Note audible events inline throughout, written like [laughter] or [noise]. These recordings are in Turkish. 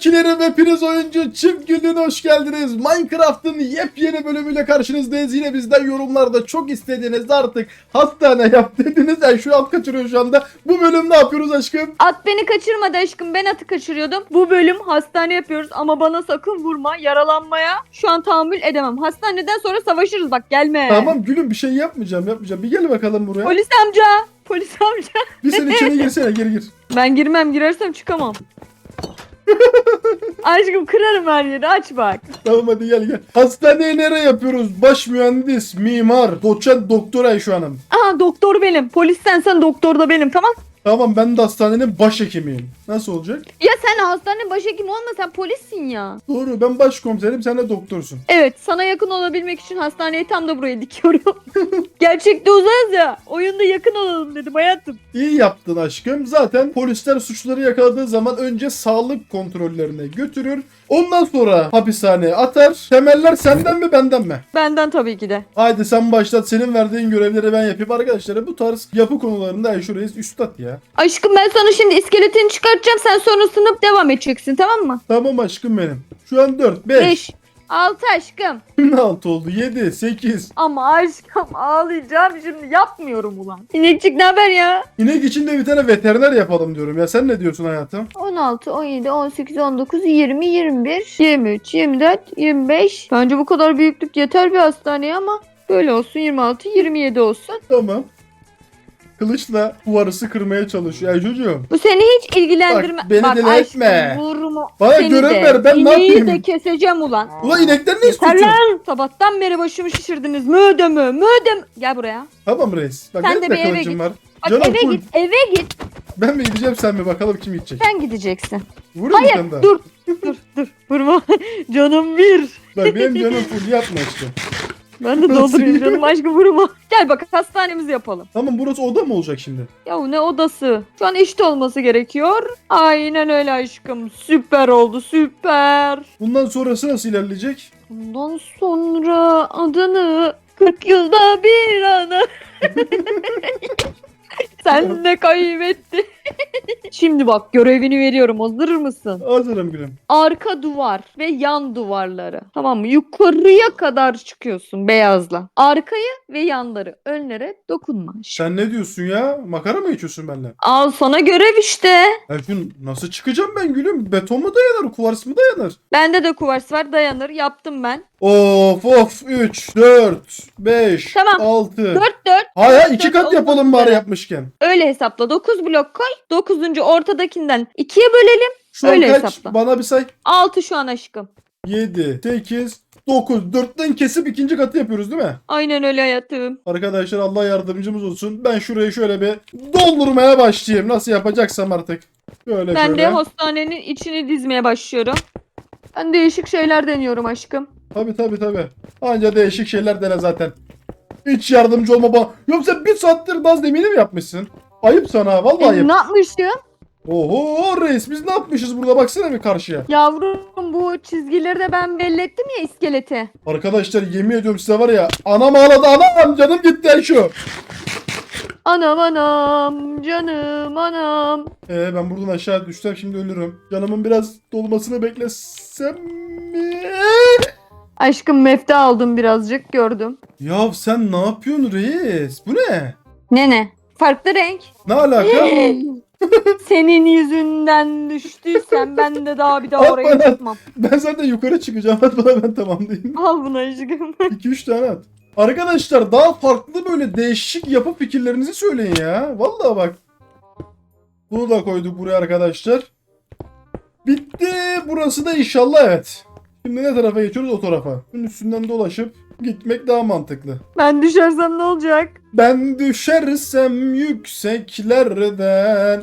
Kankilerim ve priz oyuncu çift günlüğüne hoş geldiniz. Minecraft'ın yepyeni bölümüyle karşınızdayız. Yine bizden yorumlarda çok istediğiniz artık hastane yap dediniz. Yani şu alt kaçırıyor şu anda. Bu bölüm ne yapıyoruz aşkım? At beni kaçırmadı aşkım. Ben atı kaçırıyordum. Bu bölüm hastane yapıyoruz ama bana sakın vurma. Yaralanmaya şu an tahammül edemem. Hastaneden sonra savaşırız bak gelme. Tamam gülüm bir şey yapmayacağım yapmayacağım. Bir gel bakalım buraya. Polis amca. Polis amca. Bir sen içine [laughs] girsene gir gir. Ben girmem girersem çıkamam. [laughs] aşkım kırarım her yeri aç bak. Tamam hadi gel gel. Hastaneyi nereye yapıyoruz? Baş mühendis, mimar, doçent, doktor Ayşe Hanım. Aha doktor benim. Polisten sen doktor da benim tamam. Tamam ben de hastanenin başhekimiyim. Nasıl olacak? Ya sen hastanenin başhekimi olma sen polissin ya. Doğru ben başkomiserim sen de doktorsun. Evet sana yakın olabilmek için hastaneyi tam da buraya dikiyorum. [laughs] Gerçekte uzağız ya. Oyunda yakın olalım dedim hayatım. İyi yaptın aşkım. Zaten polisler suçları yakaladığı zaman önce sağlık kontrollerine götürür. Ondan sonra hapishaneye atar. Temeller senden mi benden mi? Benden tabii ki de. Haydi sen başlat. Senin verdiğin görevleri ben yapayım. Arkadaşlar bu tarz yapı konularında Ayşe Reis üstad ya. Aşkım ben sana şimdi iskeletini çıkartacağım. Sen sonra sınıf devam edeceksin tamam mı? Tamam aşkım benim. Şu an 4, 5, 5. 6 aşkım. [laughs] 6 oldu. 7, 8. Ama aşkım ağlayacağım şimdi yapmıyorum ulan. İnekçik ne haber ya? İnek içinde bir tane veteriner yapalım diyorum ya. Sen ne diyorsun hayatım? 16, 17, 18, 19, 20, 21, 23, 24, 25. Bence bu kadar büyüklük yeter bir hastaneye ama böyle olsun 26, 27 olsun. Tamam. Kılıçla duvarısı kırmaya çalışıyor. Ay çocuğum. Bu seni hiç ilgilendirme. Bak, beni deli aşkım, etme. Vurma. Bana Seni görev de, ver, ben ne ineği yapayım? de keseceğim ulan. Ulan inekten ne istiyorsun? lan. Sabahtan beri başımı şişirdiniz. Mödemü, mödem. Gel buraya. Tamam reis. Bak Sen benim de bir eve kılıcım git. var. Bak Canım eve full. git, eve git. Ben mi gideceğim sen mi bakalım kim gidecek? Sen gideceksin. Vurayım mı sen de? Dur, dur, dur. Vurma. [laughs] Canım bir. Bak benim canım full yapma işte. [laughs] Ben de doldurayım canım aşkım vurma. Gel bak hastanemizi yapalım. Tamam burası oda mı olacak şimdi? Ya ne odası? Şu an eşit olması gerekiyor. Aynen öyle aşkım. Süper oldu süper. Bundan sonrası nasıl ilerleyecek? Bundan sonra adını 40 yılda bir ana. [laughs] Sen de kaybettin. Şimdi bak görevini veriyorum. Hazır mısın? Hazırım gülüm. Arka duvar ve yan duvarları. Tamam mı? Yukarıya kadar çıkıyorsun beyazla. Arkayı ve yanları. Önlere dokunma. Sen ne diyorsun ya? Makara mı geçiyorsun benimle? Al sana görev işte. Şun nasıl çıkacağım ben gülüm? Beton mu dayanır? Kuvars mı dayanır? Bende de kuvars var dayanır. Yaptım ben. Of of 3, 4, 5, Tamam. 6. 4 4. Hayır dört, iki dört kat olmak yapalım bari üzere. yapmışken. Öyle hesapla. 9 blok koy. 9. ortadakinden 2'ye bölelim. Şu an Öyle kaç? hesapla. Bana bir say. 6 şu an aşkım. 7, 8, 9. 4'ten kesip ikinci katı yapıyoruz değil mi? Aynen öyle hayatım. Arkadaşlar Allah yardımcımız olsun. Ben şurayı şöyle bir doldurmaya başlayayım. Nasıl yapacaksam artık. Şöyle Ben şöyle. de hastanenin içini dizmeye başlıyorum. Ben değişik şeyler deniyorum aşkım. Tabi tabi tabi. Anca değişik şeyler dene zaten. Hiç yardımcı olma bana. Yoksa bir saattir naz demini mi yapmışsın? Ayıp sana vallahi E, ayıp. ne yapmıştım? Oho reis biz ne yapmışız burada baksana bir karşıya. Yavrum bu çizgileri de ben belli ettim ya iskelete. Arkadaşlar yemin ediyorum size var ya anam ağladı anam canım gitti şu. Anam anam canım anam. Ee, ben buradan aşağı düşsem şimdi ölürüm. Canımın biraz dolmasını beklesem mi? Aşkım mefta aldım birazcık gördüm. Ya sen ne yapıyorsun reis? Bu ne? Ne ne? Farklı renk. Ne alaka? Senin yüzünden düştüysen ben de daha bir daha oraya lan. çıkmam. ben zaten yukarı çıkacağım. Hadi bana ben tamamlayayım. Al bunu aşkım. [laughs] 2-3 tane at. Arkadaşlar daha farklı böyle değişik yapı fikirlerinizi söyleyin ya. Vallahi bak. Bunu da koyduk buraya arkadaşlar. Bitti. Burası da inşallah evet. Şimdi ne tarafa geçiyoruz? O tarafa. Bunun üstünden dolaşıp gitmek daha mantıklı. Ben düşersem ne olacak? Ben düşersem yükseklerden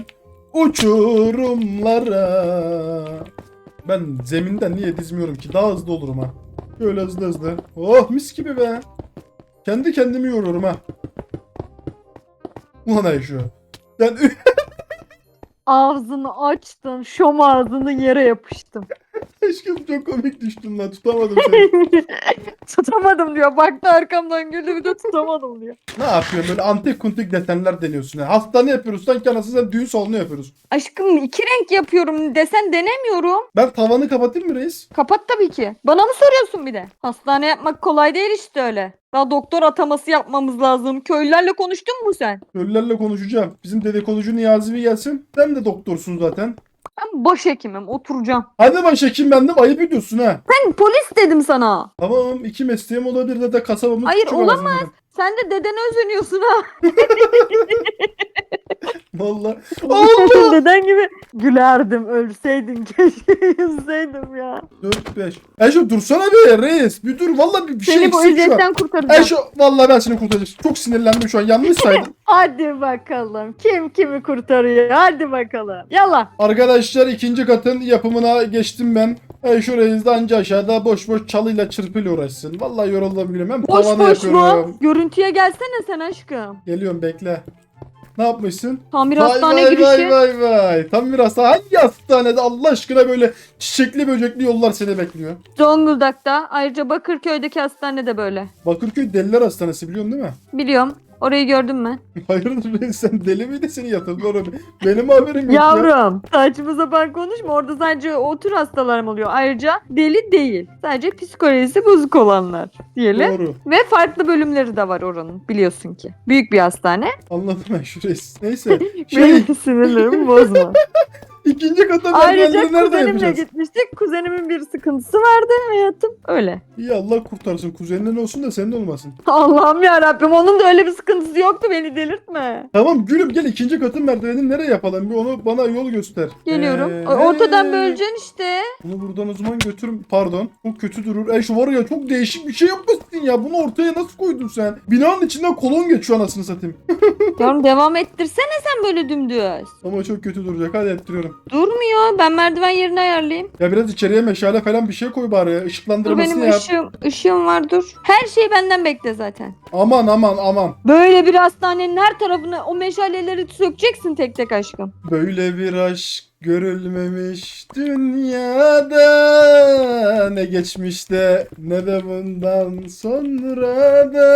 uçurumlara. Ben zeminden niye dizmiyorum ki? Daha hızlı olurum ha. Şöyle hızlı hızlı. Oh mis gibi be. Kendi kendimi yoruyorum ha. Ulan ay şu. Ben [laughs] Ağzını açtım. Şom ağzını yere yapıştım. Aşkım çok komik düştün lan tutamadım seni. [laughs] tutamadım diyor. Baktı arkamdan güldü bir de tutamadım diyor. ne yapıyorsun böyle antik kuntik desenler deniyorsun. ya. Hastane yapıyoruz sanki anasını sen düğün salonu yapıyoruz. Aşkım iki renk yapıyorum desen denemiyorum. Ben tavanı kapatayım mı reis? Kapat tabii ki. Bana mı soruyorsun bir de? Hastane yapmak kolay değil işte öyle. Daha doktor ataması yapmamız lazım. Köylülerle konuştun mu sen? Köylülerle konuşacağım. Bizim dedikoducu Niyazi bir gelsin. Sen de doktorsun zaten. Ben başhekimim oturacağım. Hadi başhekim bendim ayıp ediyorsun ha. Ben polis dedim sana. Tamam iki mesleğim olabilir de, de kasabamız Hayır, küçük olamaz. Sen de dedene özeniyorsun ha. [laughs] Valla. Allah. [laughs] Deden gibi gülerdim ölseydin [laughs] keşke yüzseydim ya. 4 5. Eşo dursana be reis. Bir dur valla bir, bir şey Seni bu eksik şu an. eziyetten kurtaracağım. Eşo valla ben seni kurtaracağım. Çok sinirlendim şu an yanlış saydım. Hadi bakalım. Kim kimi kurtarıyor? Hadi bakalım. Yallah. Arkadaşlar ikinci katın yapımına geçtim ben. Eşo reis de anca aşağıda boş boş çalıyla çırpıyla uğraşsın. Valla yoruldum gülüm. Hem Boş tavanı boş yapıyorum. mu? Görüntüye gelsene sen aşkım. Geliyorum bekle. Ne yapmışsın? Tamir Vay hastane vay girişi. vay vay vay. Tam bir hastane. Hangi hastanede Allah aşkına böyle çiçekli böcekli yollar seni bekliyor? Zonguldak'ta. Ayrıca Bakırköy'deki hastane de böyle. Bakırköy Deliler Hastanesi biliyorsun değil mi? Biliyorum. Orayı gördün mü? [laughs] Hayırdır be sen deli miydi seni yatırdılar oraya? Benim haberim yok ya. Yavrum. Saçma sapan konuşma. Orada sadece o tür hastalar mı oluyor? Ayrıca deli değil. Sadece psikolojisi bozuk olanlar diyelim. Doğru. Ve farklı bölümleri de var oranın biliyorsun ki. Büyük bir hastane. Anladım ben şurayı. Neyse. [laughs] Şey, Benim sinirlerimi bozma. [laughs] ikinci kata Ayrıca merdivenleri nerede kuzenimle yapacağız? gitmiştik. Kuzenimin bir sıkıntısı vardı hayatım. Öyle. İyi Allah kurtarsın. Kuzeninin olsun da senin olmasın. Allah'ım ya Rabbim onun da öyle bir sıkıntısı yoktu beni delirtme. Tamam gülüm gel ikinci katın merdivenini nereye yapalım? Bir onu bana yol göster. Geliyorum. Ee, Ortadan böleceksin işte. Bunu buradan o zaman götür. Pardon. Çok kötü durur. E şu var ya çok değişik bir şey yapmışsın ya. Bunu ortaya nasıl koydun sen? Binanın içinden kolon geçiyor anasını satayım. [laughs] Yavrum devam ettirsene sen böyle dümdüz. Ama çok kötü duracak. Hadi ettiriyorum. Durmuyor. Ben merdiven yerini ayarlayayım. Ya biraz içeriye meşale falan bir şey koy bari. Dur Işıklandırmasını benim yap. ışığım, ışığım var dur. Her şeyi benden bekle zaten. Aman aman aman. Böyle bir hastanenin her tarafına o meşaleleri sökeceksin tek tek aşkım. Böyle bir aşk görülmemiş dünyada ne geçmişte ne de bundan sonra da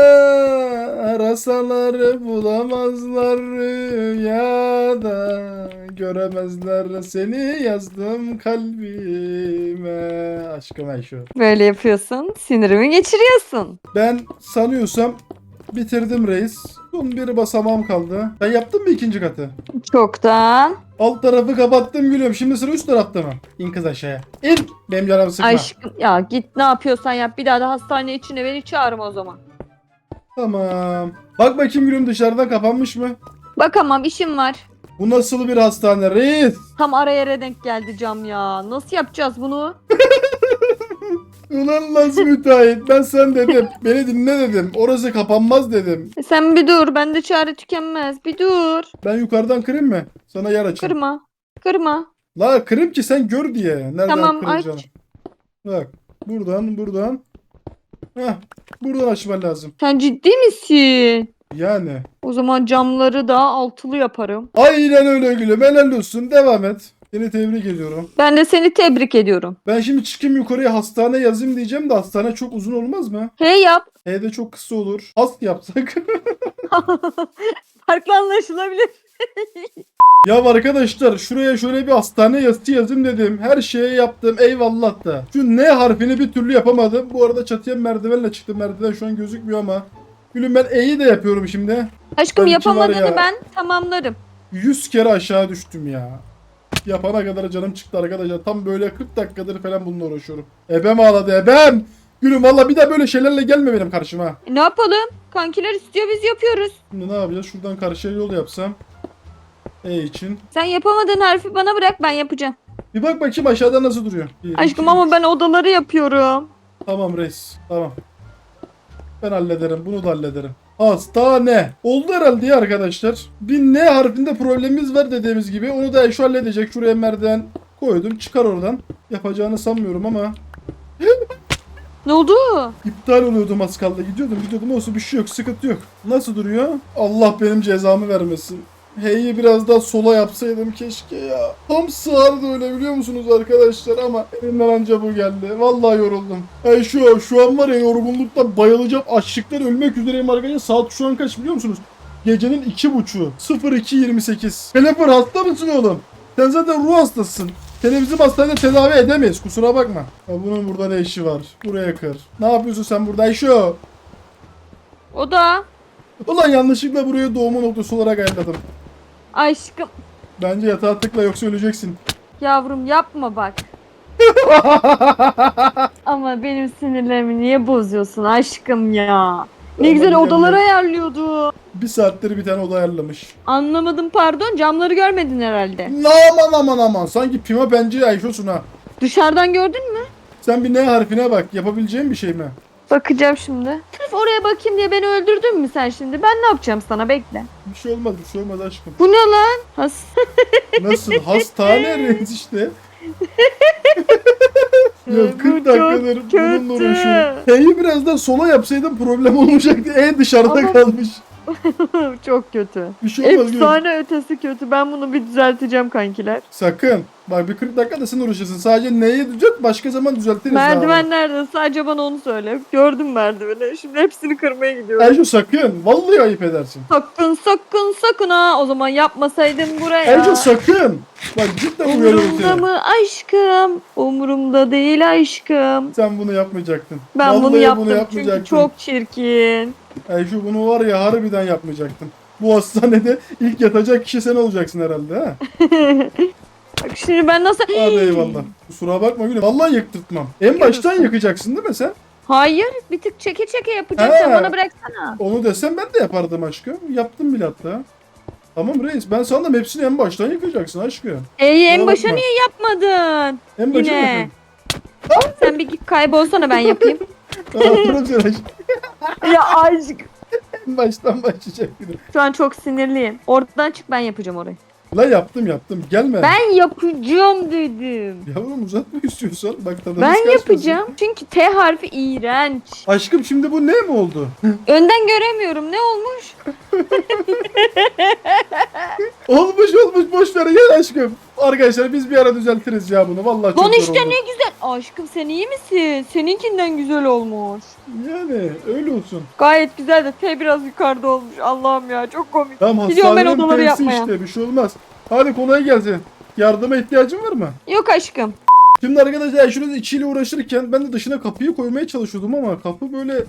arasalar bulamazlar rüyada göremezler seni yazdım kalbime aşkım Ayşe. Böyle yapıyorsun. Sinirimi geçiriyorsun. Ben sanıyorsam bitirdim reis. Son bir basamağım kaldı. Ben yaptım mı ikinci katı? Çoktan. Alt tarafı kapattım gülüyorum. Şimdi sıra üst tarafta mı? İn kız aşağıya. İn. Benim canımı sıkma. Aşkım ya git ne yapıyorsan yap. Bir daha da hastane içine beni çağırma o zaman. Tamam. Bak bakayım gülüm dışarıdan kapanmış mı? Bakamam işim var. Bu nasıl bir hastane reis? Tam ara yere denk geldi cam ya. Nasıl yapacağız bunu? [laughs] Ulan nasıl müteahhit? Ben sen dedim. Beni dinle dedim. Orası kapanmaz dedim. E sen bir dur. Bende çare tükenmez. Bir dur. Ben yukarıdan kırayım mı? Sana yer açayım. Kırma. Kırma. La kırayım ki sen gör diye. Nereden Tamam, aç. Bak. Buradan buradan. Heh. Buradan açman lazım. Sen ciddi misin? Yani. O zaman camları da altılı yaparım. Aynen öyle gülüm. Helal olsun. Devam et. Seni tebrik ediyorum. Ben de seni tebrik ediyorum. Ben şimdi çıkayım yukarıya hastane yazayım diyeceğim de hastane çok uzun olmaz mı? Hey yap. He de çok kısa olur. Hast yapsak. [laughs] Farklı anlaşılabilir. [laughs] ya arkadaşlar şuraya şöyle bir hastane yazısı yazayım dedim. Her şeye yaptım eyvallah da. Şu N harfini bir türlü yapamadım. Bu arada çatıya merdivenle çıktım. Merdiven şu an gözükmüyor ama. Gülüm ben E'yi de yapıyorum şimdi. Aşkım var yapamadığını ya. ben tamamlarım. 100 kere aşağı düştüm ya. Yapana kadar canım çıktı arkadaşlar. Tam böyle 40 dakikadır falan bununla uğraşıyorum. Ebem ağladı ebem. Gülüm valla bir daha böyle şeylerle gelme benim karşıma. E, ne yapalım? Kankiler istiyor biz yapıyoruz. Şimdi ne yapacağız? Şuradan karşıya yol yapsam. E için. Sen yapamadığın harfi bana bırak ben yapacağım. Bir bak bakayım aşağıda nasıl duruyor. Bir, Aşkım iki, ama üç. ben odaları yapıyorum. Tamam reis. Tamam. Ben hallederim. Bunu da hallederim. Hastane. Oldu herhalde ya arkadaşlar. Bir N harfinde problemimiz var dediğimiz gibi. Onu da şu halledecek. Şuraya merdiven koydum. Çıkar oradan. Yapacağını sanmıyorum ama. [laughs] Ne oldu? İptal oluyordum az kaldı. Gidiyordum gidiyordum olsun bir şey yok sıkıntı yok. Nasıl duruyor? Allah benim cezamı vermesin. H'yi biraz daha sola yapsaydım keşke ya. Tam sığardı öyle biliyor musunuz arkadaşlar ama elimden anca bu geldi. Vallahi yoruldum. Ay şu şu an var ya yorgunluktan bayılacağım. Açlıktan ölmek üzereyim arkadaşlar. Saat şu an kaç biliyor musunuz? Gecenin iki buçuğu. 02.28. Kelefer hasta mısın oğlum? Sen zaten ruh hastasısın. Seni bizim hastanede tedavi edemeyiz. Kusura bakma. Ya bunun burada ne işi var? Buraya kır. Ne yapıyorsun sen burada Ayşo? O da Ulan yanlışlıkla buraya doğma noktası olarak ayarladım. Aşkım. Bence yatağa tıkla yoksa öleceksin. Yavrum yapma bak. [laughs] Ama benim sinirlerimi niye bozuyorsun aşkım ya? Ne Tamam, güzel geldim. odalar ayarlıyordu. Bir saattir bir tane oda ayarlamış. Anlamadım pardon camları görmedin herhalde. Aman aman aman. Sanki Pima pencere Ayşo'sun ha. Dışarıdan gördün mü? Sen bir ne harfine bak. Yapabileceğin bir şey mi? Bakacağım şimdi. Sırf oraya bakayım diye beni öldürdün mü sen şimdi? Ben ne yapacağım sana bekle. Bir şey olmaz bir şey olmaz aşkım. Bu ne lan? Has [laughs] Nasıl? Hastane reis işte. [laughs] ya Bu 40 çok dakikadır bununla kötü. uğraşıyorum. Biraz daha sola yapsaydım problem olmayacaktı. E dışarıda Ama- kalmış. [laughs] Çok kötü. Bir şey olmaz. gülüm. Efsane ötesi kötü. Ben bunu bir düzelteceğim kankiler. Sakın. Bak bir 40 dakika da sen uğraşırsın. Sadece neyi düzelt başka zaman düzeltiriz. Merdiven nerede? Sadece bana onu söyle. Gördüm merdiveni. Şimdi hepsini kırmaya gidiyorum. Ayşo sakın. Vallahi ayıp edersin. Sakın sakın sakın ha. O zaman yapmasaydın buraya. Ayşo sakın. Bak cidden uyarıyorum Umurumda seni. mı aşkım? Umurumda değil aşkım. Sen bunu yapmayacaktın. Ben Vallahi bunu yaptım çünkü yapmayacaktın. çok çirkin. Ayşo bunu var ya harbiden yapmayacaktın. Bu hastanede ilk yatacak kişi sen olacaksın herhalde ha. [laughs] Bak şimdi ben nasıl... Hadi eyvallah. Kusura bakma gülüm. Vallahi yıktırtmam. En baştan yakacaksın değil mi sen? Hayır bir tık çeke çeke. Sen bana bıraksana. Onu desem ben de yapardım aşkım. Yaptım bile hatta. Tamam reis ben sandım hepsini en baştan yıkacaksın aşkım. Ey en başa bakma. niye yapmadın? En başa Yine. Sen bir git kaybolsana ben yapayım. [laughs] Hatırım seni aşkım. [laughs] ya aşk. En baştan başlayacak. Şu an çok sinirliyim. Oradan çık ben yapacağım orayı. La yaptım yaptım. Gelme. Ben yapacağım dedim. Yavrum uzatma istiyorsan. Bak tadımız Ben kaçmasın. yapacağım. Çünkü T harfi iğrenç. Aşkım şimdi bu ne mi oldu? [laughs] Önden göremiyorum. Ne olmuş? [laughs] olmuş olmuş boş ver gel aşkım. Arkadaşlar biz bir ara düzeltiriz ya bunu. Vallahi çok Lan zor işte oldu. ne güzel. Aşkım sen iyi misin? Seninkinden güzel olmuş. Yani öyle olsun. Gayet güzel de T biraz yukarıda olmuş. Allah'ım ya çok komik. Tamam Gidiyorum ben hastanenin odaları tersi yapmaya. işte bir şey olmaz. Hadi kolay gelsin. Yardıma ihtiyacın var mı? Yok aşkım. Şimdi arkadaşlar şurada içiyle uğraşırken ben de dışına kapıyı koymaya çalışıyordum ama kapı böyle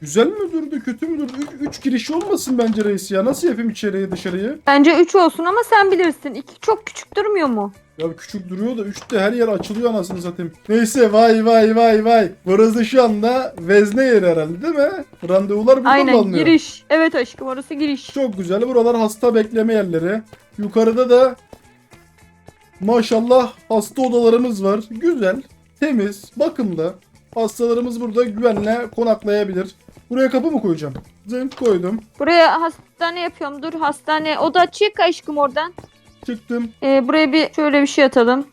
güzel mi durdu kötü mü durdu? Üç, üç girişi olmasın bence reis ya. Nasıl yapayım içeriye dışarıyı? Bence 3 olsun ama sen bilirsin. 2 çok küçük durmuyor mu? Ya küçük duruyor da üçte her yer açılıyor anasını satayım. Neyse vay vay vay vay. Burası şu anda vezne yeri herhalde değil mi? Randevular burada mı Aynen alınıyor? giriş. Evet aşkım orası giriş. Çok güzel. Buralar hasta bekleme yerleri. Yukarıda da maşallah hasta odalarımız var. Güzel, temiz, bakımlı. Hastalarımız burada güvenle konaklayabilir. Buraya kapı mı koyacağım? Zınk koydum. Buraya hastane yapıyorum. Dur hastane. Oda çık aşkım oradan. Çıktım. Ee, buraya bir şöyle bir şey atalım.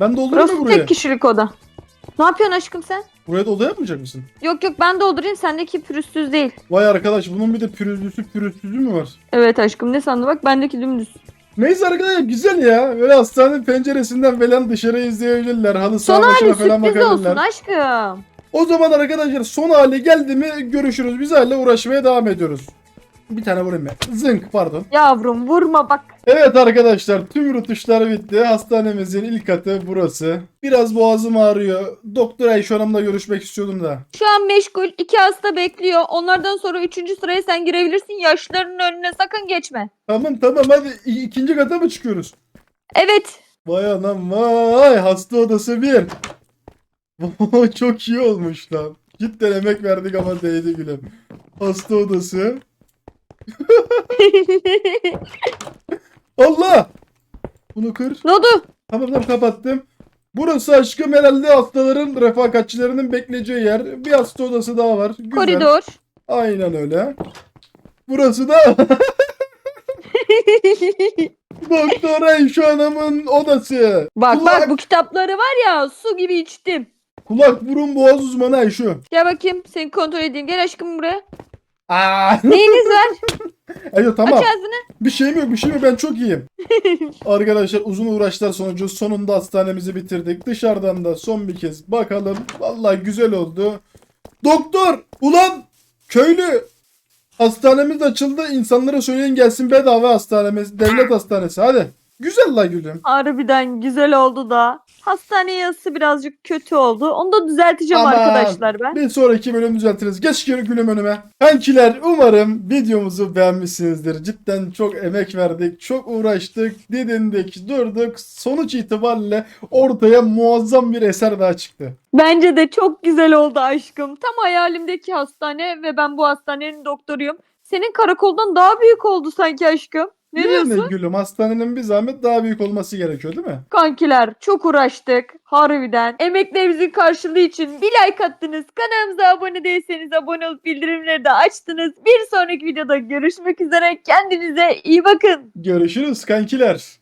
Ben doldurayım Burası mı buraya? tek kişilik oda. Ne yapıyorsun aşkım sen? Buraya da oda yapmayacak mısın? Yok yok ben doldurayım sendeki pürüzsüz değil. Vay arkadaş bunun bir de pürüzlüsü pürüzsüzü mü var? Evet aşkım ne sandın bak bendeki dümdüz. Neyse arkadaşlar güzel ya. Böyle hastanenin penceresinden falan dışarı izleyebilirler. Halı Son saha başına hali falan sürpriz olsun bakabilirler. aşkım. O zaman arkadaşlar son hali geldi mi görüşürüz. Biz hala uğraşmaya devam ediyoruz. Bir tane vurayım ben. Zınk pardon. Yavrum vurma bak. Evet arkadaşlar tüm rutuşlar bitti. Hastanemizin ilk katı burası. Biraz boğazım ağrıyor. Doktor Ayşe Hanım'la görüşmek istiyordum da. Şu an meşgul. iki hasta bekliyor. Onlardan sonra üçüncü sıraya sen girebilirsin. Yaşlarının önüne sakın geçme. Tamam tamam hadi i- ikinci kata mı çıkıyoruz? Evet. Vay anam vay hasta odası bir. [laughs] Çok iyi olmuş lan. Cidden emek verdik ama değdi gülüm. Hasta odası. [laughs] Allah! Bunu kır. ne oldu? Tamam tamam kapattım. Burası aşkım herhalde hastaların refakatçilerinin bekleyeceği yer. Bir hasta odası daha var. Güzel. Koridor. Aynen öyle. Burası da [laughs] Doktor Ayşe Hanım'ın odası. bak Kulak- bak bu kitapları var ya su gibi içtim. Kulak burun boğaz uzmanı Ayşe. Gel bakayım seni kontrol edeyim. Gel aşkım buraya. Aa, Neyiniz var? [laughs] evet tamam. Aç ağzını. Bir şeyim yok bir şeyim yok ben çok iyiyim. [laughs] Arkadaşlar uzun uğraşlar sonucu sonunda hastanemizi bitirdik. Dışarıdan da son bir kez bakalım. Vallahi güzel oldu. Doktor! Ulan! Köylü! Hastanemiz açıldı. İnsanlara söyleyin gelsin bedava hastanemiz. Devlet hastanesi hadi. Güzel la gülüm. Harbiden güzel oldu da. Hastane yazısı birazcık kötü oldu. Onu da düzelteceğim Aman. arkadaşlar ben. Bir sonraki bölüm düzeltiriz. Geç gülüm gülüm önüme. Kankiler umarım videomuzu beğenmişsinizdir. Cidden çok emek verdik. Çok uğraştık. Didindik. Durduk. Sonuç itibariyle ortaya muazzam bir eser daha çıktı. Bence de çok güzel oldu aşkım. Tam hayalimdeki hastane ve ben bu hastanenin doktoruyum. Senin karakoldan daha büyük oldu sanki aşkım. Ne yani diyorsun? gülüm hastanenin bir zahmet daha büyük olması gerekiyor değil mi? Kankiler çok uğraştık. Harbiden. Emeklerimizin karşılığı için bir like attınız. Kanalımıza abone değilseniz abone olup bildirimleri de açtınız. Bir sonraki videoda görüşmek üzere. Kendinize iyi bakın. Görüşürüz kankiler.